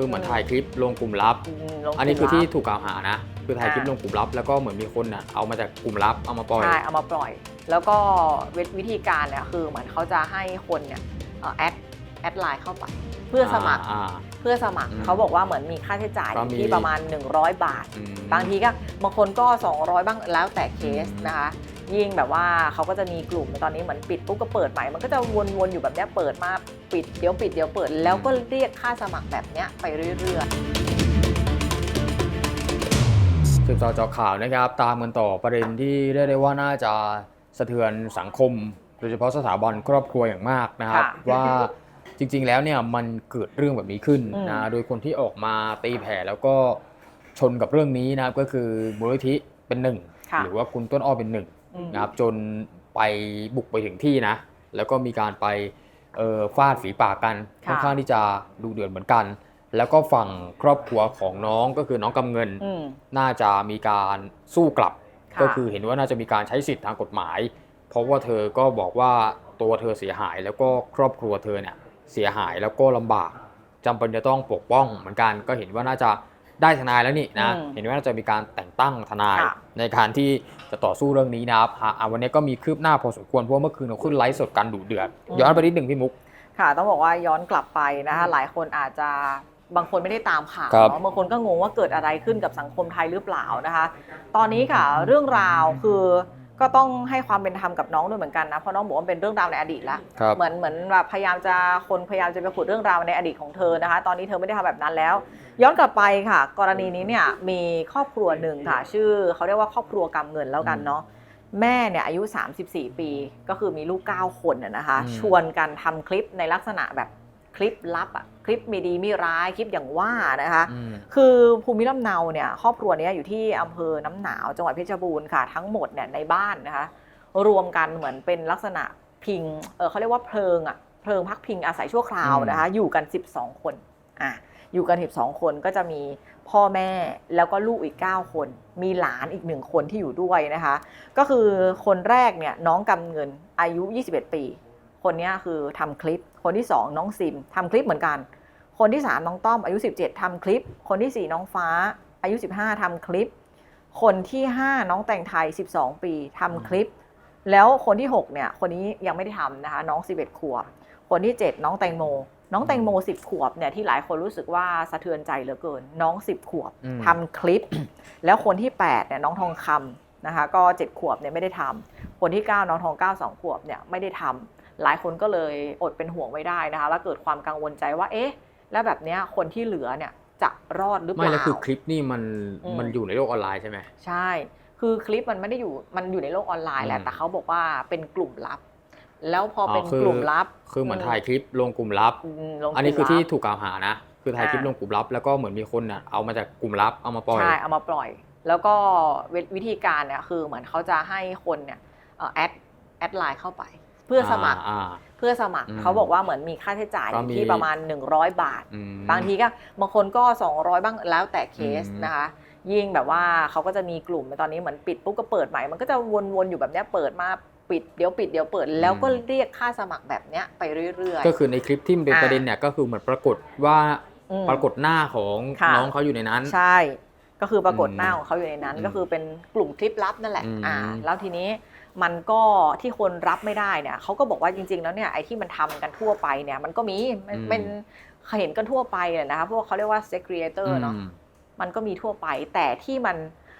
คือเหมือนถ่ายคลิปลงกลุ่มลับอืมลงอันนี้คือลุ่ที่มลับถูกกล่าวหานะ คือถ่ายคลิปอ่าลงกลุ่มลับ แล้วก็เหมือนมีคนน่ะเอามาจากกลุ่มลับเอามาปล่อย ใช่ เอามาปล่อย แล้วก็วิวิธีการเนี่ยคือเหมือนเขาจะให้คนเนี่ยเอ่อแอดแอดไลน์เข้าไป เพื่อสมัครอ่าเพื่อสมัครอืมเขาบอกว่าเหมือนมีค่าใช้จ่ายก็มีที่ประมาณ 100 บาทอืมบางทีก็บางคนก็ 200 บ้างแล้วแต่เคสอืมนะคะ ยิ่งแบบว่าเขาก็จะมีกลุ่มตอนนี้เหมือนปิดปุ๊บก็เปิดใหม่ มันก็จะวนๆอยู่แบบเนี้ยเปิดมาปิดเดี๋ยวปิดเดี๋ยวเปิดแล้วก็เรียกค่าสมัครแบบเนี้ยไปเรื่อยสืบต่อเจาะข่าวนะครับ ตามกันต่อประเด็นที่เรียกได้ว่าน่าจะสะเทือนสังคม โดยเฉพาะสถาบันครอบครัวอย่างมากนะครับค่ะว่าจริง ๆ แล้วเนี่ยมันเกิดเรื่องแบบนี้ขึ้นอืมนะโดยคนที่ออกมาตีแผ่แล้วก็ชนกับเรื่องนี้นะครับก็คือมูลนิธิเป็นหนึ่งค่ะหรือว่าคุณต้นอ้อเป็นหนึ่งๆอืม นะครับจนไปบุกไปถึงที่นะ แล้วก็มีการไปเอ่อฟาดฝีปากกันค่ะค่อนข้างที่จะดูเดือดเหมือนกัน แล้วก็ฝั่งครอบครัวของน้องก็คือน้องกำเงินอืมน่าจะมีการสู้กลับค่ะก็คือเห็นว่าน่าจะมีการใช้สิทธิ์ทางกฎหมาย เพราะว่าเธอก็บอกว่าตัวเธอเสียหายแล้วก็ครอบครัวเธอเนี่ยเสียหายแล้วก็ลำบากจำเป็นจะต้องปกป้องเหมือนกัน ก็เห็นว่าน่าจะได้ทนายแล้วนี่นะอืมเห็นว่าน่าจะมีการแต่ง ตั้งทนาย ค่ะ ในการที่จะต่อสู้เรื่องนี้นะครับอะอะวันนี้ก็มีคืบหน้าพอสมควรเพราะว่าเมื่อคืนเราขึ้นไลฟ์สดกันดุเดือดย้อนไปนิดหนึ่งพี่มุก ค่ะ ต้องบอกว่าย้อนกลับไปนะคะ หลายคนอาจจะบางคนไม่ได้ตามข่าวครับเนาะบางคนก็งงว่าเกิดอะไรขึ้นกับสังคมไทยหรือเปล่านะคะ ตอนนี้ค่ะ เรื่องราวคือ ก็ต้องให้ความเป็นธรรมกับน้องด้วยเหมือนกันนะเพราะน้องบอกว่ามันเป็นเรื่องราวในอดีตแล้วครับเหมือนเหมือนแบบพยายามจะคนพยายามจะไปขุดเรื่องราวในอดีตของเธอนะคะ ตอนนี้เธอไม่ได้ทำแบบนั้นแล้ว ย้อนกลับไปค่ะ กรณีนี้เนี่ยมีครอบครัวหนึ่งค่ะ ชื่อเขาเรียกว่าครอบครัวกำเงินแล้วกันเนาะแม่เนี่ยอายุ 34 ปี ก็คือมีลูก 9 คนน่ะนะคะอืมชวนกันทำคลิปในลักษณะแบบ คลิปลับอะคลิปไม่ดีไม่ร้ายคลิปอย่างว่านะคะอืมคือภูมิลำเนาเนี่ยครอบครัวเนี้ยอยู่ที่อำเภอน้ำหนาวจังหวัดเพชรบูรณ์ค่ะ ทั้งหมดเนี่ยในบ้านนะคะ รวมกันเหมือนเป็นลักษณะพิงเออเขาเรียกว่าเพลิงอะเพลิงพักพิงอาศัยชั่วคราวนะคะ อยู่กัน 12 คนอะอยู่กัน 12 คนก็จะมีพ่อแม่แล้วก็ลูกอีก 9 คน มีหลานอีกหนึ่งคนที่อยู่ด้วยนะคะ ก็คือคนแรกเนี่ยน้องกำเงินอายุ 21 ปี คนเนี้ยคือทำคลิป คนที่ 2 น้องซิมทำคลิปเหมือนกัน คนที่ 3 น้องต้อมอายุ 17ทำคลิป คนที่ 4 น้องฟ้า อายุ 15ทำคลิป คนที่ 5 น้องแต่งไทย 12 ปีทำคลิป แล้วคนที่ 6 เนี่ย คนนี้ยังไม่ได้ทำนะคะน้อง 11 ขวบ คนที่ 7 น้องแตงโม น้องแตงโม 10 ขวบเนี่ยที่หลายคนรู้สึกว่าสะเทือนใจเหลือเกิน น้อง 10 ขวบอืมทำคลิป แล้วคนที่8เนี่ยน้องทองคำนะคะก็ 7 ขวบเนี่ยไม่ได้ทำคนที่ 9 น้องทอง 9 2 ขวบเนี่ยไม่ได้ทำ หลายคนก็เลยอดเป็นห่วงไว้ได้นะคะ แล้วเกิดความกังวลใจว่า เอ๊ะ แล้วแบบเนี้ยคนที่เหลือเนี่ยจะรอดหรือเปไม่ล่าแล้วคือคลิปนี่มันอืมมันอยู่ในโลกออนไลน์ใช่ไหมใช่ คือคลิปมันไม่ได้อยู่มันอยู่ในโลกออนไลน์แหละอืมแต่เขาบอกว่าเป็นกลุ่มลับ แล้วพอออเป็นคือกลุ่มลับ คือเหมือนถ่ายคลิปลงกลุ่มลับอืมลงอันนี้คือที่กลุ่มลับถูกกล่าวหานะ คือถ่ายคลิปอ่าลงกลุ่มลับ แล้วก็เหมือนมีคนน่ะเอามาจากกลุ่มลับเอามาปล่อย ใช่ เอามาปล่อย แล้วก็วิวิธีการเนี่ยคือเหมือนเขาจะให้คนเนี่ยเอ่อแอดแอดไลน์เข้าไปเพื่อสมัครอ่า เพื่อสมัครอืมเขาบอกว่าเหมือนมีค่าใช้จ่ายอก็ยู่มีที่ประมาณ 100 บาท อืม บางทีก็บางคนก็ 200 บ้างแล้วแต่เคสอืม นะคะ ยิ่งแบบว่าเขาก็จะมีกลุ่มตอนนี้เหมือนปิดปุ๊บก็เปิดใหม่ มันก็จะวนๆอยู่แบบเนี้ยเปิดมาปิดเดี๋ยวปิดเดี๋ยวเปิดแล้วก็เรียกค่าสมัครแบบเนี้ยไปเรื่อย ก็คือในคลิปที่มันเป็นอ่า ประเด็นเนี่ยก็คือเหมือนปรากฏว่าๆอืม ปรากฏหน้าของค่ะ น้องเขาอยู่ในนั้น ใช่ ก็คือปรากฏอืมหน้าของเขาอยู่ในนั้น อืมก็คือเป็นกลุ่มคลิปลับนั่นแหละ อืมอ่า แล้วทีนี้ มันก็ที่คนรับไม่ได้เนี่ยเขาก็บอกว่าจริง ๆ แล้วเนี่ยไอ้ที่มันทำกันทั่วไปเนี่ย มันก็มีมันเป็นเห็นกันทั่วไปเลยนะคะพวกเขาเรียกว่า s e c r e a t o r เนาะอืมมันก็มีทั่วไป แต่ที่มัน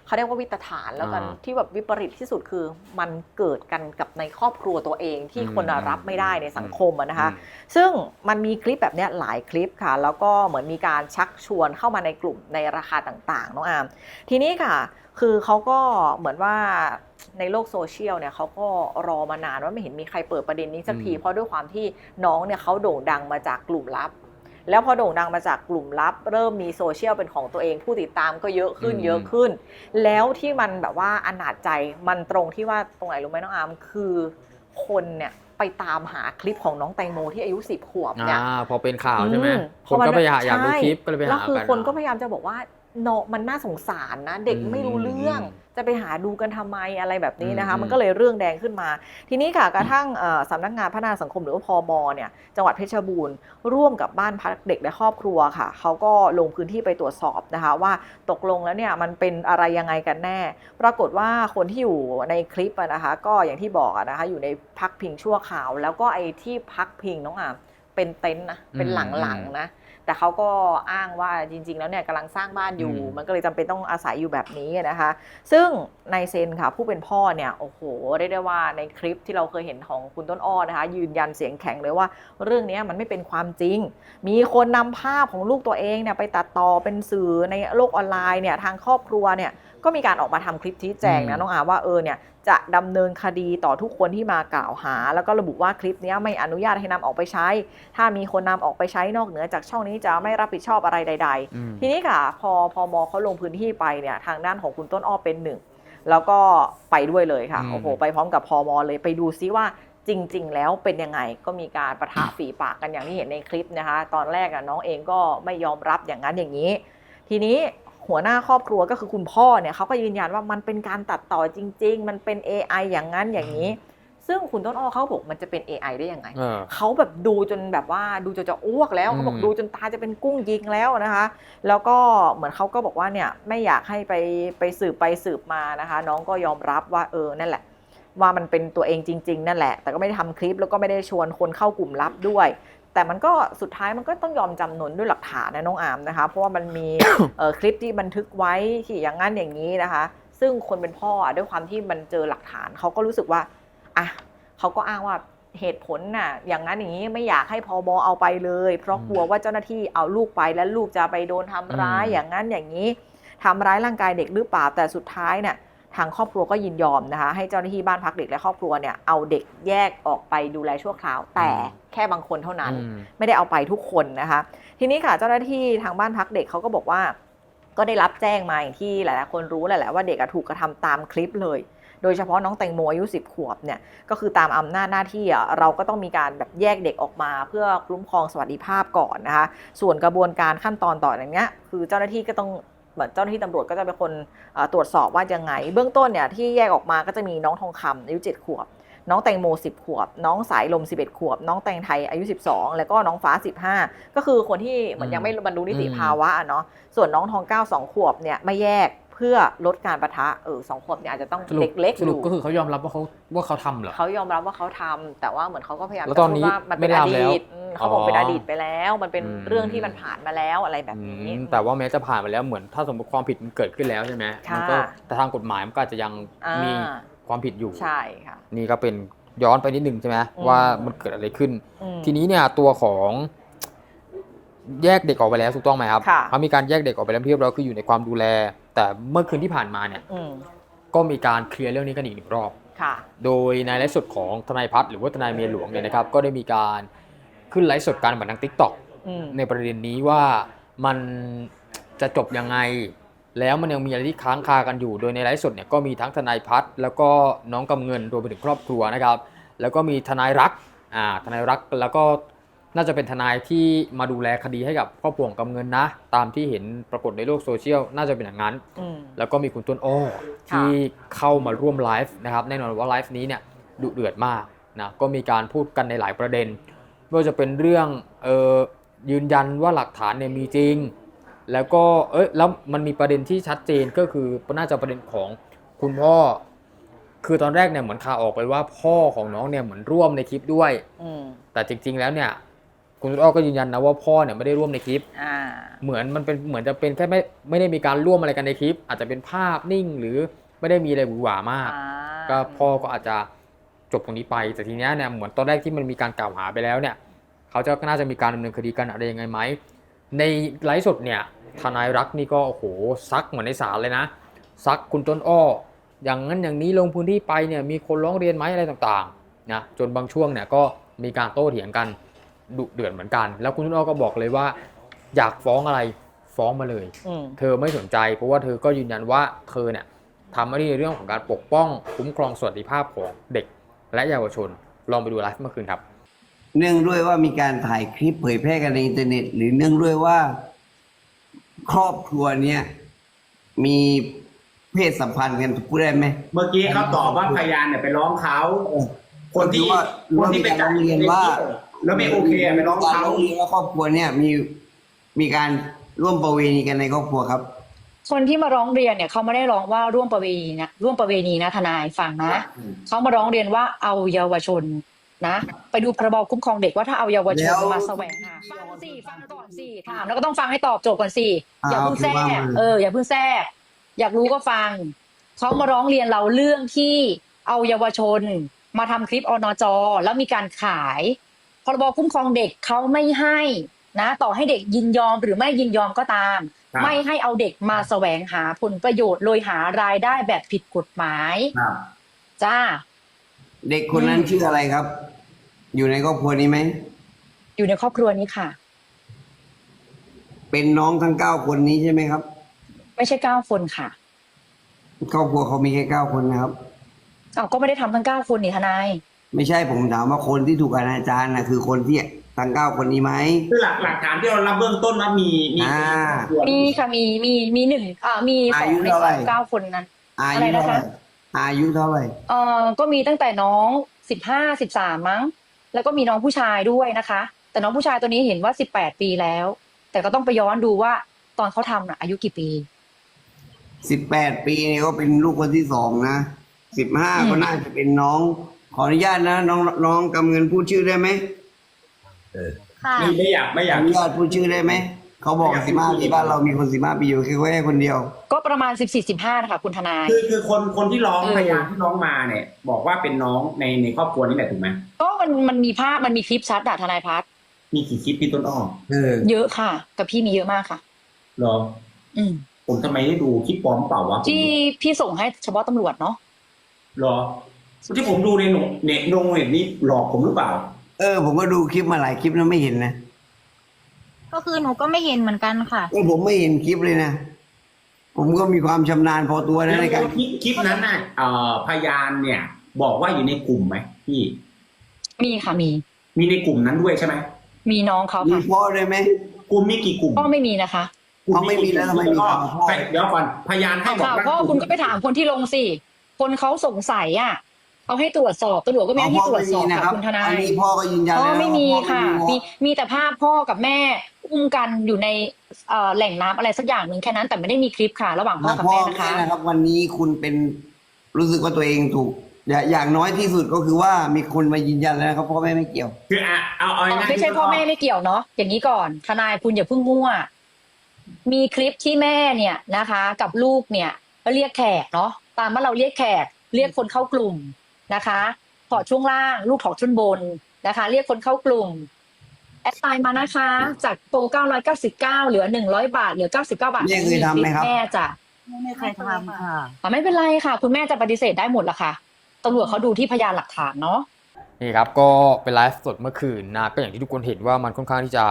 เขาเรียกว่าวิตฐานแล้วกันอ่าที่แบบวิปริตที่สุดคือ มันเกิดกันกับในครอบครัวตัวเองที่อืมคนอะรับไม่ได้ในสังคมอะนะคะอืมซึ่งมันมีคลิปแบบเนี้ยหลายคลิปค่ะ แล้วก็เหมือนมีการชักชวนเข้ามาในกลุ่มในราคาต่างๆน้องอาม ทีนี้ค่ะ คือเขาก็เหมือนว่า ในโลกโซเชียลเนี่ยเขาก็รอมานานว่าไม่เห็นมีใครเปิดประเด็นนี้สักทีอืมเพราะด้วยความที่น้องเนี่ยเขาโด่งดังมาจากกลุ่มลับ แล้วพอโด่งดังมาจากกลุ่มลับ เริ่มมีโซเชียลเป็นของตัวเอง ผู้ติดตามก็เยอะขึ้นอืมเยอะขึ้น แล้วที่มันแบบว่าอนาจใจมันตรงที่ว่าตรงไหนรู้ไหมน้องอามคือคนเนี่ยไปตามหาคลิปของน้องแตงโมที่อายุ10ขวบเนี่ยอ่าพอเป็นข่าวใช่ไหมอืมคนก็พอมันไปอยากอยากดูใช่คลิปก็เลยไปแล้วหาคือกันคนก็พยายามจะบอกว่าเนาะมันน่าสงสารนะ เด็กอืมไม่รู้เรื่อง จะไปหาดูกันทำไมอะไรแบบนี้นะคะอืมมันก็เลยเรื่องแดงขึ้นมา ทีนี้ค่ะกระทั่งเอ่อสำนักงานพัฒนาสังคมหรือว่าพมเนี่ยจังหวัดเพชรบูรณ์ร่วมกับบ้านพักเด็กและครอบครัวค่ะเขาก็ลงพื้นที่ไปตรวจสอบนะคะว่าตกลงแล้วเนี่ยมันเป็นอะไรยังไงกันแน่ ปรากฏว่าคนที่อยู่ในคลิปอะนะคะ ก็อย่างที่บอกอะนะคะอยู่ในพักพิงชั่วคราว แล้วก็ไอ้ที่พักพิงน้องอาม เป็นเต็นท์นะเป็นหลังๆนะ แต่เขาก็อ้างว่าจริง ๆ แล้วเนี่ยกำลังสร้างบ้านอยู่อืมมันก็เลยจำเป็นต้องอาศัยอยู่แบบนี้นะคะ ซึ่งนายเซนค่ะผู้เป็นพ่อเนี่ยโอ้โหเรียกได้ว่าในคลิปที่เราเคยเห็นของคุณต้นอ้อนะคะ ยืนยันเสียงแข็งเลยว่า เรื่องนี้มันไม่เป็นความจริง มีคนนำภาพของลูกตัวเองเนี่ยไปตัดต่อเป็นสื่อในโลกออนไลน์เนี่ยทางครอบครัวเนี่ย ก็มีการออกมาทำคลิปชี้แจงอืนะมน้องอาว่าเออเนี่ยจะดำเนินคดีต่อทุกคนที่มากล่าวหา แล้วก็ระบุว่าคลิปเนี้ยไม่อนุญาตให้นำออกไปใช้ ถ้ามีคนนำออกไปใช้นอกเหนือจากช่องนี้จะไม่รับผิดชอบอะไรใดๆอืมทีนี้ค่ะพอพอมเขาลงพื้นที่ไปเนี่ยทางด้านของคุณต้นอ้อเป็นหนึ่งแล้วก็ไปด้วยเลยค่ะอืมโอ้โหไปพร้อมกับพอมเลยไปดูซิว่าจริง ๆ แล้วเป็นยังไงก็มีการประทะฝีปากกันอย่างที่เห็นในคลิปนะคะ ตอนแรกอะน้องเองก็ไม่ยอมรับอย่างนั้นอย่างนี้ ทีนี้ หัวหน้าครอบครัวก็คือคุณพ่อเนี่ยเขาก็ยืนยันว่ามันเป็นการตัดต่อจริง ๆ มันเป็น AI อย่างนั้นอย่างนี้ ซึ่งคุณต้นอ้อเขาบอกมันจะเป็น AI ได้ยังไงเออ เขาแบบดูจนแบบว่าดูจนจะอ้วกแล้วอืม เขาบอกดูจนตาจะเป็นกุ้งยิงแล้วนะคะ แล้วก็เหมือนเขาก็บอกว่าเนี่ยไม่อยากให้ไปไปสืบไปสืบมานะคะ น้องก็ยอมรับว่าเออนั่นแหละ ว่ามันเป็นตัวเองจริง ๆ นั่นแหละ แต่ก็ไม่ได้ทำคลิปแล้วก็ไม่ได้ชวนคนเข้ากลุ่มลับด้วย แต่มันก็สุดท้ายมันก็ต้องยอมจำนนด้วยหลักฐานนะน้องอามนะคะ เพราะว่ามันมีเอ่อคลิปที่บันทึกไว้ที่อย่างนั้นอย่างนี้นะคะ ซึ่งคนเป็นพ่ออะด้วยความที่มันเจอหลักฐานเขาก็รู้สึกว่าอะเขาก็อ้างว่าเหตุผลน่ะอย่างนั้นอย่างนี้ไม่อยากให้พอบอเอาไปเลย เพราะกลัวว่าเจ้าหน้าที่เอาลูกไปแล้วลูกจะไปโดนทำร้ายอืมอย่างนั้นอย่างนี้ทำร้ายร่างกายเด็กหรือเปล่าแต่สุดท้ายเนี่ย ทางครอบครัวก็ยินยอมนะคะ ให้เจ้าหน้าที่บ้านพักเด็กและครอบครัวเนี่ยเอาเด็กแยกออกไปดูแลชั่วคราว แต่แค่บางคนเท่านั้นอืมไม่ได้เอาไปทุกคนนะคะ ทีนี้ค่ะเจ้าหน้าที่ทางบ้านพักเด็กเขาก็บอกว่า ก็ได้รับแจ้งมาอย่างที่หลายๆคนรู้แหละว่าเด็กอะถูกกระทำตามคลิปเลยโดยเฉพาะน้องแตงโมอายุ 10 ขวบเนี่ยก็คือตามอำนาจหน้าที่อะเราก็ต้องมีการแบบแยกเด็กออกมา เพื่อคุ้มครองสวัสดิภาพก่อนนะคะ ส่วนกระบวนการขั้นตอนต่ออย่างเงี้ยคือเจ้าหน้าที่ก็ต้อง เหมือนเจ้าหน้าที่ตำรวจก็จะเป็นคนตรวจสอบว่ายังไง เบื้องต้นเนี่ยที่แยกออกมาก็จะมีน้องทองคำอายุ7ขวบ น้องแตงโม 10 ขวบ น้องสายลม 11 ขวบ น้องแตงไทยอายุ 12 แล้วก็น้องฟ้า 15 ก็คือคนที่เหมือนยังไม่บรรลุนิติภาวะเนาะส่วนน้องทองเก้าสองขวบเนี่ยไม่แยก พื่อลดการประทะเออสองขวบเนี่ยอาจจะต้องสรุปเล็กๆสอรุปยู่ก็คือเขายอมรับว่าเขาว่าเขาทำเหรอ เขายอมรับว่าเขาทำแต่ว่าเหมือนเขาก็พยายามแล้วจะตอนพูดนี้ว่ามันเป็นไม่อทำแล้วดีตอืมเขาบอกอ๋อ เป็นอดีตไปแล้ว มันเป็นอืมเรื่องที่มันผ่านมาแล้วอะไรแบบนี้ อืมแต่ว่าแม้จะผ่านมาแล้วเหมือนถ้าสมมติความผิดมันเกิดขึ้นแล้วใช่ไหมค่ะ มัก็แต่ทางกฎหมายมันก็อาจจะยังอ่ามีความผิดอยู่ ใช่ค่ะ นี่ก็เป็นย้อนไปนิดนึงใช่ไหมอืม ว่ามันเกิดอะไรขึ้น อืม ทีนี้เนี่ยตัวของแยกเด็กออกไปแล้วถูกต้องไหมครับค่ะ เขามีการแยกเด็กออกไปแล้วเรียบร้อยคืออยู่ในความดูแล แต่เมื่อคืนที่ผ่านมาเนี่ยอืมก็มีการเคลียร์เรื่องนี้กันอีกหนึ่งรอบ ค่ะ โดยในไลฟ์สดของทนายพัฒน์หรือว่าทนายเมียหลวงเนี่ยนะครับก็ได้มีการขึ้นไลฟ์สดการผ่านทางทิกตอกอืมในประเด็นนี้ว่ามันจะจบยังไง แล้วมันยังมีอะไรที่ค้างคากันอยู่ โดยในไลฟ์สดเนี่ยก็มีทั้งทนายพัฒน์แล้วก็น้องกำเงินรวมไปถึงครอบครัวนะครับ แล้วก็มีทนายรักอ่าทนายรักแล้วก็ น่าจะเป็นทนายที่มาดูแลคดีให้กับครอบครัวของกำเงินนะ ตามที่เห็นปรากฏในโลกโซเชียลน่าจะเป็นอย่างนั้นอืมแล้วก็มีคุณต้นอ้อที่เข้ามาร่วมไลฟ์นะครับแน่นอนว่าไลฟ์นี้เนี่ยดุเดือดมากนะก็มีการพูดกันในหลายประเด็นไม่ว่าจะเป็นเรื่องเออยืนยันว่าหลักฐานเนี่ยมีจริง แล้วก็เอ้ยแล้วมันมีประเด็นที่ชัดเจนก็คือน่าจะประเด็นของคุณพ่อคือตอนแรกเนี่ยเหมือนข่าวออกไปว่าพ่อของน้องเนี่ยเหมือนร่วมในคลิปด้วยอืมแต่จริง ๆ แล้วเนี่ย คุณต้นอ้อก็ยืนยันนะว่าพ่อเนี่ยไม่ได้ร่วมในคลิป อ่า เหมือนมันเป็นเหมือนจะเป็นแค่ไม่ไม่ได้มีการร่วมอะไรกันในคลิป อาจจะเป็นภาพนิ่งหรือไม่ได้มีอะไรหวือหวามากอ่าก็พ่อก็อาจจะจบตรงนี้ไป แต่ทีเนี้ยเนี่ยเหมือนตอนแรกที่มันมีการกล่าวหาไปแล้วเนี่ย เขาจะน่าจะมีการดำเนินคดีกันอะไรยังไงไหม ในไลฟ์สดเนี่ยทนายรักนี่ก็โอ้โหซักเหมือนในศาลเลยนะ ซักคุณต้นอ้อ อย่างนั้นอย่างนี้ลงพื้นที่ไปเนี่ยมีคนร้องเรียนไหมอะไรต่างๆนะจนบางช่วงเนี่ยก็มีการโต้เถียงกัน ดุเดือดเหมือนกัน แล้วคุณต้นอ้อก็บอกเลยว่า อยากฟ้องอะไรฟ้องมาเลย อืม เธอไม่สนใจเพราะว่าเธอก็ยืนยันว่าเธอเนี่ยทำหน้าที่ในเรื่องของการปกป้อง คุ้มครองสวัสดิภาพของเด็ก และเยาวชน ลองไปดูไลฟ์เมื่อคืนครับ เนื่องด้วยว่ามีการถ่ายคลิปเผยแพร่กันในอินเทอร์เน็ต หรือเนื่องด้วยว่าครอบครัวเนี้ยมีเพศสัมพันธ์กันพูดได้ไหม เมื่อกี้เขาตอบว่าพยานเนี่ยไปร้องเขา คนที่หรือว่าคนที่ไปจัดหรือว่ามีการร้องเรียนว่า แล้วไม่โอเคอะไปร้องการเขาร้องเรียนว่าครอบครัวเนี่ยมีมีการร่วมประเวณีกันในครอบครัวครับ คนที่มาร้องเรียนเนี่ยเขาไม่ได้ร้องว่าร่วมประเวณีนะร่วมประเวณีนะทนายฟังนะเขามาร้องเรียนว่าเอาเยาวชนนะ ไปดูพรบคุ้มครองเด็กว่าถ้าเอาเยาวชแล้นวมาแสวงหาฟังสิฟังก่อนสิถามแล้วก็ต้องฟังให้ตอบโจทย์ก่อนสิอย่าอ่าเพิ่งแทรโอเคว่ากมาเอออย่าเพิ่งแทรกอยากรู้ก็ฟังเขามาร้องเรียนเราเรื่องที่เอาเยาวชน มาทำคลิปอนจแล้วมีการขาย พรบคุ้มครองเด็กเขาไม่ให้นะ ต่อให้เด็กยินยอมหรือไม่ยินยอมก็ตามครับไม่ให้เอาเด็กมาแสวงหาผลประโยชน์โดยหารายได้แบบผิดกฎหมายครับจ้า เด็กคนนั้นอืมชื่ออะไรครับ อยู่ในครอบครัวนี้ไหมอยู่ในครอบครัวนี้ค่ะ เป็นน้องทั้งเก้าคนนี้ใช่ไหมครับ ไม่ใช่เก้าคนค่ะครอบครัวเขามีแค่เก้าคนนะครับเอาก็ไม่ได้ทำทั้งเก้าคนนี่ทนาย ไม่ใช่ผมถามว่าคนที่ถูกอนาจารนะคือคนที่ทั้งเก้าคนนี้ไหมคือหลักหลักฐานที่เรารับเบื้องต้นว่ามีมีอ่ามีค่ะมีมีมีหนึ่งอ่ามีสออางยุในเท่าไหร่สามเก้าคนนั้นอาอะไรยุนะเท่าไหคะร่อายุเท่าไหร่เอ่อก็มีตั้งแต่น้องสิบห้าสิบสามมั้ง แล้วก็มีน้องผู้ชายด้วยนะคะ แต่น้องผู้ชายตัวนี้เห็นว่าสิบแปดปีแล้ว แต่ก็ต้องไปย้อนดูว่าตอนเขาทำน่ะอายุกี่ปีสิบแปดปีเนี่ยก็เป็นลูกคนที่สองนะสิบห้าอืมก็น่าจะเป็นน้อง ขออนุญาตนะน้องน้องกำเงินพูดชื่อได้ไหมค่ะ ไม่ไม่อยากไม่ขอยาอกอนุญาตพูดชื่อได้ไหมเขาบอกไม่อยากสิบห้าพูดชื่ปีอบ้านเรามีคนสิบห้าปีอยู่แค่แค่คนเดียว ก็ประมาณสิบสี่สิบห้านะคะคุณทนาย คือคือคนคนที่ร้องเออ พยานที่ร้องมาเนี่ย บอกว่าเป็นน้องในในครอบครัวนี่แหละถูกไหมก็มันมันมีภาพมันมีคลิปชัดอะทนายพัฒน์มีกี่คลิปพี่ต้นอ้อเออเยอะค่ะ กับพี่มีเยอะมากค่ะ เหรออืมผมทำไมได้ดูคลิปปลอมเปล่าวะผมที่พี่ส่งให้เฉพาะตำรวจเนาะเหรอ ที่ผมดูในหนเน็ตนงเน็ตนี่หลอกผมหรือเปล่า เออ ผมก็ดูคลิปมาหลายคลิปแล้วไม่เห็นนะก็คือหนูก็ไม่เห็นเหมือนกันค่ะ เออผมไม่เห็นคลิปเลยนะ ผมก็มีความชำนาญพอตัวนะในการ คลิปคลิปนั้นน่ะเอ่อพยานเนี่ย บอกว่าอยู่ในกลุ่มไหมพี่มีค่ะมี มีในกลุ่มนั้นด้วยใช่ไหมมีน้องเขามีค่ะพ่อด้วยไหม กลุ่มมีกี่กลุ่มพ่อไม่มีนะคะกลุ่เขาไม่มีแล้วทำไมมีพ่อข่าวพ่อ เดี๋ยวก่อนพยานให้ข่าวบอกข่าวว่าพ่อคุณก็ไปถามคนที่ลงสิ คนเขาสงสัยอะ เอาให้ตรวจสอบตำรวจก็ไม่อ๋อให้พ่อตรวจไม่สมีอบนะคค่ะรับคุณทนาอันยนี้พ่อก็ยืนยันพ่อแล้วไม่มีว่าพ่อค่ะไมีมีแต่ภาพพ่อกับแม่อุ้มกันอยู่ในเอ่อแหล่งน้ำอะไรสักอย่างหนึ่งแค่นั้นแต่ไม่ได้มีคลิปค่ะ ระหว่างพ่อกับพ่อแม่นะคะไม่นะครับ วันนี้คุณเป็นรู้สึกว่าตัวเองถูกอย่าอย่างน้อยที่สุดก็คือว่ามีคนมายืนยันแล้วนะครับพ่อแม่ไม่เกี่ยวคืออะเอาเอาอ๋อง่ายๆไม่ใช่พี่พ่อต้นแม่ไม่เกี่ยวเนาะอย่างนี้ก่อน ทนายคุณอย่าเพิ่งมั่วมีคลิปที่แม่เนี่ยนะคะ กับลูกเนี่ยเรียกแขกเนาะตามว่าเราเรียกแขก เรียกคนเข้ากลุ่ม นะคะถอดช่วงล่าง ลูกถอดช่วงบนนะคะ เรียกคนเข้ากลุ่มแอดไลน์มานะคะ จากโปร999 เหลือ 100 บาท เหลือ 99 บาทแม่เคยทำไหมครับแม่จะไม่เคยทำค่ะอะไม่เป็นไรค่ะ คุณแม่จะปฏิเสธได้หมดละค่ะตำรวจเขาดูที่พยานหลักฐานเนาะนี่ครับก็เป็นไลฟ์สดเมื่อคืนนะก็อย่างที่ทุกคนเห็นว่ามันค่อนข้างที่จะ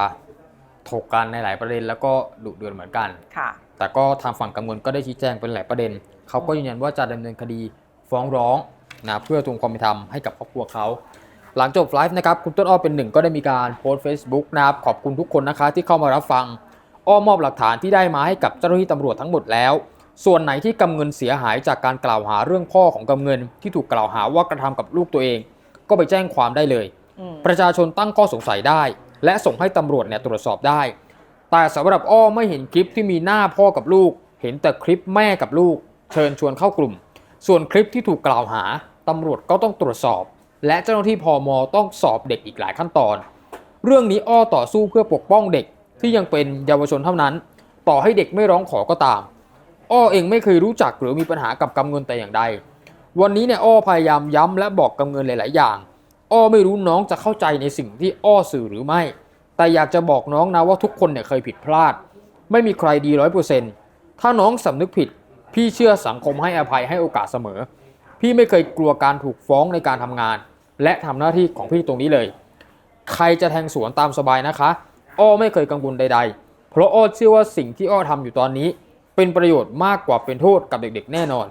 ถกกันในหลายประเด็น แล้วก็ดุเดือดเหมือนกันค่ะ แต่ก็ทางฝั่งกังวลก็ได้ชี้แจงเป็นหลายประเด็นเขาก็ยืนยันว่าจะดำเนินคดีฟ้องร้อง นะเพื่อทวงความเป็นธรรมให้กับครอบครัวเขาหลังจบไลฟ์นะครับคุณต้นอ้อเป็นหนึ่งก็ได้มีการโพสต์ Facebook นะครับขอบคุณทุกคนนะคะที่เข้ามารับฟัง อ้อมอบหลักฐานที่ได้มาให้กับเจ้าหน้าที่ตำรวจทั้งหมดแล้ว ส่วนไหนที่กำเงินเสียหายจากการกล่าวหาเรื่องพ่อของกำเงิน ที่ถูกกล่าวหาว่ากระทำกับลูกตัวเอง ก็ไปแจ้งความได้เลยอืมประชาชนตั้งข้อสงสัยได้ และส่งให้ตำรวจเนี่ยตรวจสอบได้ แต่สำหรับอ้อไม่เห็นคลิปที่มีหน้าพ่อกับลูก เห็นแต่คลิปแม่กับลูก เชิญชวนเข้ากลุ่ม ส่วนคลิปที่ถูกกล่าวหา ตำรวจก็ต้องตรวจสอบ และเจ้าหน้าที่พอมต้องสอบเด็กอีกหลายขั้นตอน เรื่องนี้อ้อต่อสู้เพื่อปกป้องเด็กที่ยังเป็นเยาวชนเท่านั้น ต่อให้เด็กไม่ร้องขอก็ตาม อ้อเองไม่เคยรู้จักหรือมีปัญหากับกำเงินแต่อย่างใด วันนี้เนี่ยอ้อพยายามย้ำและบอกกำเงินหลาย ๆ อย่าง อ้อไม่รู้น้องจะเข้าใจในสิ่งที่อ้อสื่อหรือไม่ แต่อยากจะบอกน้องนะว่าทุกคนเนี่ยเคยผิดพลาด ไม่มีใครดีร้อยเปอร์เซ็นต์ถ้าน้องสำนึกผิด พี่เชื่อสังคมให้อภัยให้โอกาสเสมอ พี่ไม่เคยกลัวการถูกฟ้องในการทำงาน และทำหน้าที่ของพี่ตรงนี้เลย ใครจะแทงสวนตามสบายนะคะ อ้อไม่เคยกังวลใด ๆ เพราะอ้อเชื่อว่าสิ่งที่อ้อทำอยู่ตอนนี้ เป็นประโยชน์มากกว่าเป็นโทษกับเด็กๆ แน่นอน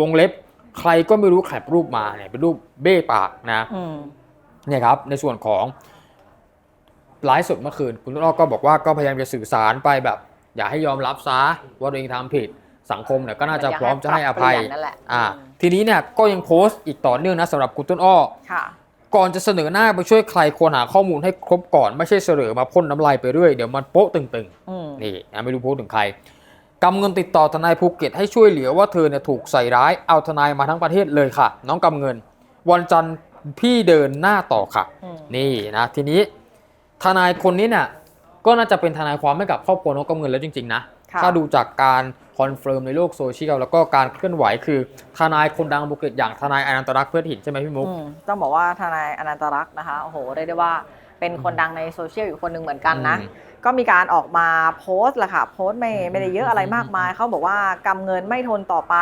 วงเล็บใครก็ไม่รู้แคปรูปมาเนี่ยเป็นรูปเบ้ปากนะอืมเนี่ยครับ ในส่วนของไลฟ์สดเมื่อคืน คุณต้นอ้อก็บอกว่าก็พยายามจะสื่อสารไปแบบ อย่าให้ยอมรับซะว่าตัวเองทำผิดสังคมเนี่ยก็น่าจะพร้อมจะให้อภัยปรับเปลี่นนั่นแหละอ่าอืม ทีนี้เนี่ยก็ยังโพสต์อีกต่อเนื่องนะสำหรับคุณต้นอ้อค่ะ ก่อนจะเสนอหน้าไปช่วยใครควรหาข้อมูลให้ครบก่อนไม่ใช่เสนอมาพ่นน้ำลายไปเรื่อยเดี๋ยวมันโป๊ะตึงอืมๆนี่นะไม่รู้พูดถึงใครกำเงินติดต่อทนายภูเก็ตให้ช่วยเหลือว่าเธอเนี่ยถูกใส่ร้ายเอาทนายมาทั้งประเทศเลยค่ะ น้องกำเงิน วันจันทร์พี่เดินหน้าต่อค่ะ อืมนี่นะทีนี้ทนายคนนี้เนี่ยก็น่าจะเป็นทนายความให้กับครอบครัวน้องกำเงินแล้วจริงๆนะ ค่ะ ถ้าดูจากการค อนเฟิร์มในโลกโซเชียลแล้วก็การเคลื่อนไหวคือทนายคนดังภูเก็ตอย่างทนายอนันตรักษ์เพื่อถิ่นใช่ไหมพี่มุกอืมต้องบอกว่าทนายอนันตรักษ์นะคะโอ้โหเรียกได้ว่าเป็นคนดังในโซเชียลอยู่คนหนึ่งเหมือนกันนะอืมก็มีการออกมาโพสต์แหละค่ะโพสต์ไม่ไม่ได้เยอะอะไรมากมายเขาบอกว่ากำเงินไม่ทนต่อไป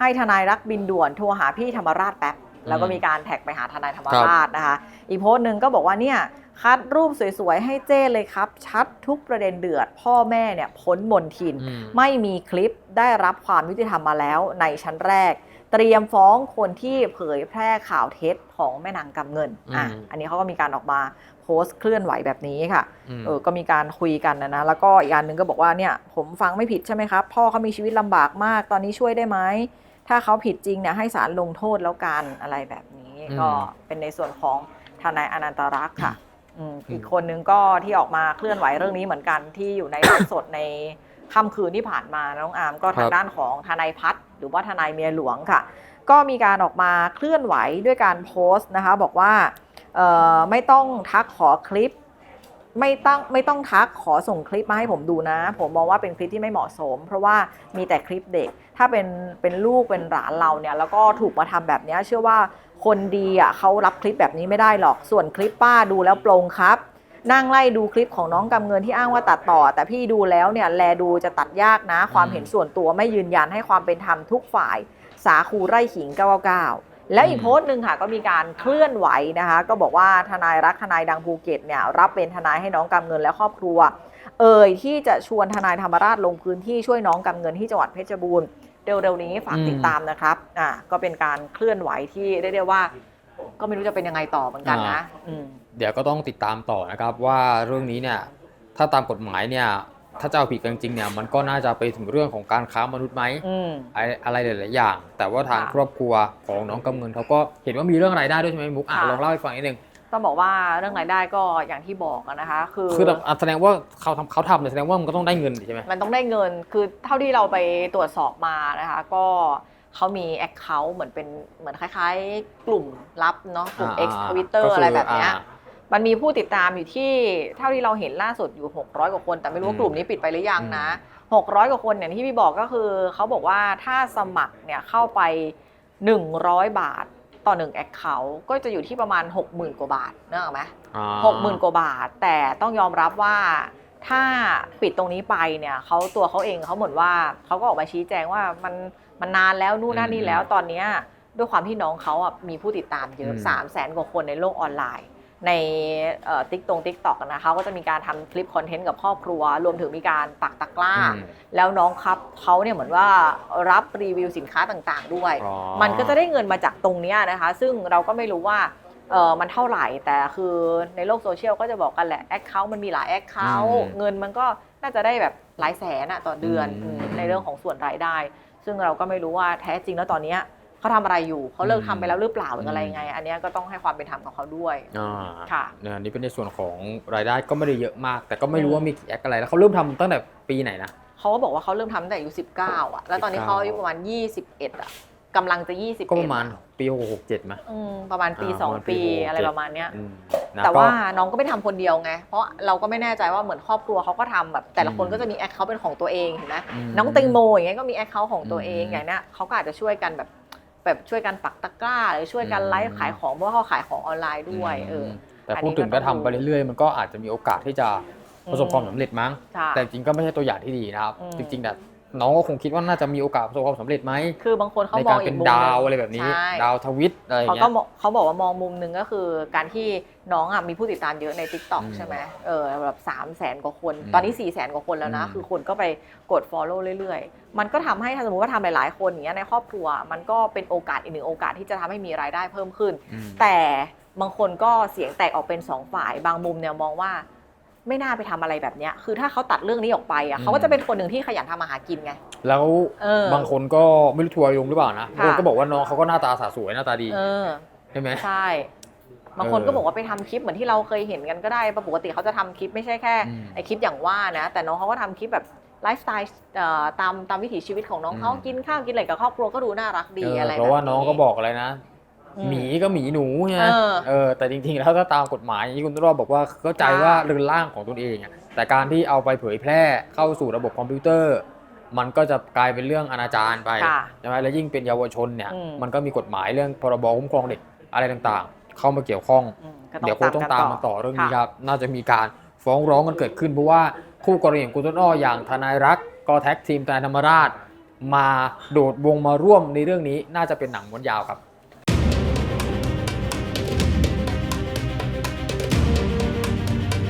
ให้ทนายรักบินด่วนโทรหาพี่ธรรมราชแป๊บ แล้วก็มีการแท็กไปหาทนายธรรมราชนะคะ อีกโพสต์หนึ่งก็บอกว่าเนี่ยคัดรูปสวยๆ ให้เจ้เลยครับ ชัดทุกประเด็นเดือด พ่อแม่เนี่ยพ้นมนทินอืมไม่มีคลิปได้รับความยุติธรรมมาแล้วในชั้นแรก เตรียมฟ้องคนที่เผยแพร่ข่าวเท็จของแม่นางกำเงินอะอืมอันนี้เขาก็มีการออกมาโพสต์เคลื่อนไหวแบบนี้ค่ะมเออก็มีการคุยกันนะนะแล้วก็อีกอันหนึ่งก็บอกว่าเนี่ยผมฟังไม่ผิดใช่ไหมครับ พ่อเขามีชีวิตลำบากมากตอนนี้ช่วยได้ไหม ถ้าเขาผิดจริงเนี่ยให้ศาลลงโทษแล้วกันอะไรแบบนี้ อืม ก็เป็นในส่วนของทนายอนันตรักษ์ค่ะอืมอืมอีกคนนึงก็ที่ออกมาเคลื่อนไหวเรื่องนี้เหมือนกันที่อยู่ใน ไลฟ์สดในค่ำคืนที่ผ่านมาน้องอาร์มก็ทางด้านของทนายพัฒน์หรือว่าทนายเมียหลวงค่ะ ก็มีการออกมาเคลื่อนไหวด้วยการโพสต์นะคะ บอกว่าเอ่อไม่ต้องทักขอคลิป ไม่ต้องไม่ต้องทักขอส่งคลิปมาให้ผมดูนะ ผมมองว่าเป็นคลิปที่ไม่เหมาะสม เพราะว่ามีแต่คลิปเด็ก ถ้าเป็นเป็นลูกเป็นหลานเราเนี่ยแล้วก็ถูกมาทำแบบนี้เชื่อว่าคนดีอะเขารับคลิปแบบนี้ไม่ได้หรอกส่วนคลิปป้าดูแล้วโปลงครับ นั่งไล่ดูคลิปของน้องกำเงินที่อ้างว่าตัดต่อ แต่พี่ดูแล้วเนี่ยแลดูจะตัดยากนะ ความเห็นส่วนตัวไม่ยืนยันให้ความเป็นธรรมทุกฝ่าย สาคูไร่ขิง999 แล้วอีกอืมโพสต์หนึ่งค่ะก็มีการเคลื่อนไหวนะคะ ก็บอกว่าทนายรักทนายดังภูเก็ตเนี่ยรับเป็นทนายให้น้องกำเงินและครอบครัว เอ่ยที่จะชวนทนายธรรมราชลงพื้นที่ช่วยน้องกำเงินที่จังหวัดเพชรบูรณ์เร็วๆนี้ฝากติดตามนะครับอ่าก็เป็นการเคลื่อนไหวที่เรียกได้ว่า ก็ไม่รู้จะเป็นยังไงต่อเหมือนกันนะอืม เดี๋ยวก็ต้องติดตามต่อนะครับว่าเรื่องนี้เนี่ยถ้าตามกฎหมายเนี่ย ถ้าจะเอาผิดกันจริงๆเนี่ยมันก็น่าจะไปถึงเรื่องของการค้ามนุษย์ไหมอืมไอ้อะไรหลายๆอย่าง แต่ว่าทางค่ะครอบครัวของน้องกำเงินเขาก็เห็นว่ามีเรื่องรายได้ด้วยใช่ไหมมุกอะค่ะ ลองเล่าให้ฟังนิดนึงต้องบอกว่าเรื่องรายได้ก็อย่างที่บอกอะนะคะ คือคือแบบอะแสดงว่าเขาทำเขาทำเนี่ยแสดงว่ามันก็ต้องได้เงินดิใช่ไหม มันต้องได้เงินคือเท่าที่เราไปตรวจสอบมานะคะ ก็เขามีแอคเคาท์เหมือนเป็นเหมือนคล้าย ๆ กลุ่มลับเนาะกลุ่ม X อ่า Twitter ก็คือะไรแบบเนี้ย อ่า มันมีผู้ติดตามอยู่ที่เท่าที่เราเห็นล่าสุดอยู่ 600 กว่าคน แต่ไม่รู้ว่าอืมกลุ่มนี้ปิดไปหรือยังนะ 600 กว่าคนอย่างที่พี่บอกก็คือเขาบอกว่าถ้าสมัครเนี่ยเข้าไป 100 บาทต่อ1แอคเคาท์ก็จะอยู่ที่ประมาณ 60,000 กว่าบาทเนกอะไหมอ่าหกหมื่นกว่าบาท แต่ต้องยอมรับว่าถ้าปิดตรงนี้ไปเนี่ยเขาตัวเขาเองเขาเหมือนว่าเขาก็ออกมาชี้แจงว่ามันมันนานแล้วนู่นนั่นนี่แล้วตอนเนี้ยด้วยความที่น้องเขาอะมีผู้ติดตามเยอะสามแสนกว่าคนในโลกออนไลน์ ในติ๊กตรงติ๊กต็อกนะเขาก็จะมีการทำคลิปคอนเทนต์กับครอบครัว รวมถึงมีการปักตะกร้า อืมแล้วน้องครับเขาเนี่ยเหมือนว่ารับรีวิวสินค้าต่างๆด้วย อ๋อ มันก็จะได้เงินมาจากตรงเนี้ยนะคะ ซึ่งเราก็ไม่รู้ว่าเออมันเท่าไหร่แต่คือในโลกโซเชียลก็จะบอกกันแหละแอคเคาท์มันมีหลายแอคเคาท์เงินมันก็น่าจะได้แบบหลายแสนอะต่อเดือนอืมในเรื่องของส่วนรายได้ ซึ่งเราก็ไม่รู้ว่าแท้จริงแล้วตอนเนี้ย เขาทำอะไรอยู่เขาเลิกทำไปแล้วหรือเปล่าหรืออะไรยังไง อันเนี้ยก็ต้องให้ความเป็นธรรมกับเขาด้วยอ่าค่ะเนี่ยอันนี้เป็นในส่วนของรายได้ก็ไม่ได้เยอะมาก แต่ก็ไม่รู้ว่ามีกี่แอคอะไรแล้วเขาเริ่มทำตั้งแต่ปีไหนนะเขาก็บอกว่าเขาเริ่มทำตั้งแต่อายุ19อะแล้วตอนนี้เขาอายุประมาณ21อะกำลังจะ21ก็ประมาณอปีหกหกเจ็ดไหมอืมประมาณปีอ่าสองประมาณปีปี67อะไรประมาณเนี้ยอืมนะแต่ก็ว่าน้องก็ไม่ทำคนเดียวไง เพราะเราก็ไม่แน่ใจว่าเหมือนครอบครัวเขาก็ทำแบบแต่ละคนอืมก็จะมีแอคเคาท์เป็นของตัวเองเห็นไหมมน้องเต็งโมอย่างเงี้ยก็มีแอคเคาท์ของตัวเองอืมอย่างเนี้ยเขาก็อาจจะช่วยกันแบบ แบบช่วยกันปักตะกร้าหรือช่วยกันอืมไลฟ์ขายของเพราะว่าเขาขายของออนไลน์ด้วยเออมแต่อันนี้พูดถึงก็ก็ต้องทำไปเรื่อยๆ มันก็อาจจะมีโอกาสที่จะประสบความสำเร็จมั้ง ใช่แต่จริงก็ไม่ใช่ตัวอย่างที่ดีนะครับ อืม จริงๆแต่ น้องก็คงคิดว่าน่าจะมีโอกาสประสบความสำเร็จไหมคือบางคนเขาในมอกางรอีเป็กนมุมดาวหนึ่งอะไรแบบนี้ ใช่ดาวทวิตอะไรอย่าเขางก็เงี้ยมองเขาบอกว่ามองมุมหนึ่งก็คือ การที่น้องอะมีผู้ติดตามเยอะใน t ิ k t o k อืมใช่ไหมเออแบบสามแสนกว่าคน อืมตอนนี้4ี่แสนกว่าคนแล้วนะ อืม คือคนก็ไปกด Follow เรื่อยๆ มันก็ทำให้ถ้าสมมติว่าทำหลายๆคนอย่างเงี้ยในครอบครัว มันก็เป็นโอกาสอีกหนึ่งโอกาสที่จะทำให้มีรายได้เพิ่มขึ้น อืม แต่บางคนก็เสียงแตกออกเป็นสองฝ่าย บางมุมเนี่ยมองว่า ไม่น่าไปทำอะไรแบบเนี้ยคือถ้าเขาตัดเรื่องนี้ออกไปอะอืมเขาก็จะเป็นคนหนึ่งที่ขยันทำอาหารกินไง แล้วเออบางคนก็ไม่รู้ทัวร์ลงหรือเปล่านะค่ะบางคนก็บอกว่าน้องเขาก็หน้าตาสาสวยหน้าตาดีเออใช่ไหมใช่บางคนเออก็บอกว่าไปทำคลิปเหมือนที่เราเคยเห็นกันก็ได้ปกติเขาจะทำคลิปไม่ใช่แค่อืมไอคลิปอย่างว่านะ แต่น้องเขาก็ทำคลิปแบบไลฟ์สไตล์เอ่อตามตามวิถีชีวิตของน้องเขาอืมกินข้าวกินอะไรกับครอบครัวก็ดูน่ารักดีเอออะไรเพราะว่าแบบน้องก็บอกอะไรนะอืม หมีก็หมีหนูใช่ไหมเออ เออแต่จริงๆแล้วถ้าตามกฎหมายอย่างที่คุณต้นรอบบอกว่าเข้าใจค่ะว่าเรือนร่างของตนเองอะแต่การที่เอาไปเผยแพร่เข้าสู่ระบบคอมพิวเตอร์ มันก็จะกลายเป็นเรื่องอนาจารไปค่ะใช่ไหมแล้วยิ่งเป็นเยาวชนเนี่ยอืม มันก็มีกฎหมายเรื่องพรบคุ้มครองเด็กอะไรต่างๆ เข้ามาเกี่ยวข้อง อืมก็เดี๋ยวคงต้องตามมาต่อเรื่องนี้ค่ะครับ น่าจะมีการฟ้องร้องกันเกิดขึ้น เพราะว่าคู่กรณีของคุณต้นอ้ออย่างทนายรักก็แท็กทีมทนายธรรมราช มาโดดวงมาร่วมในเรื่องนี้น่าจะเป็นหนังม้วนยาวครับ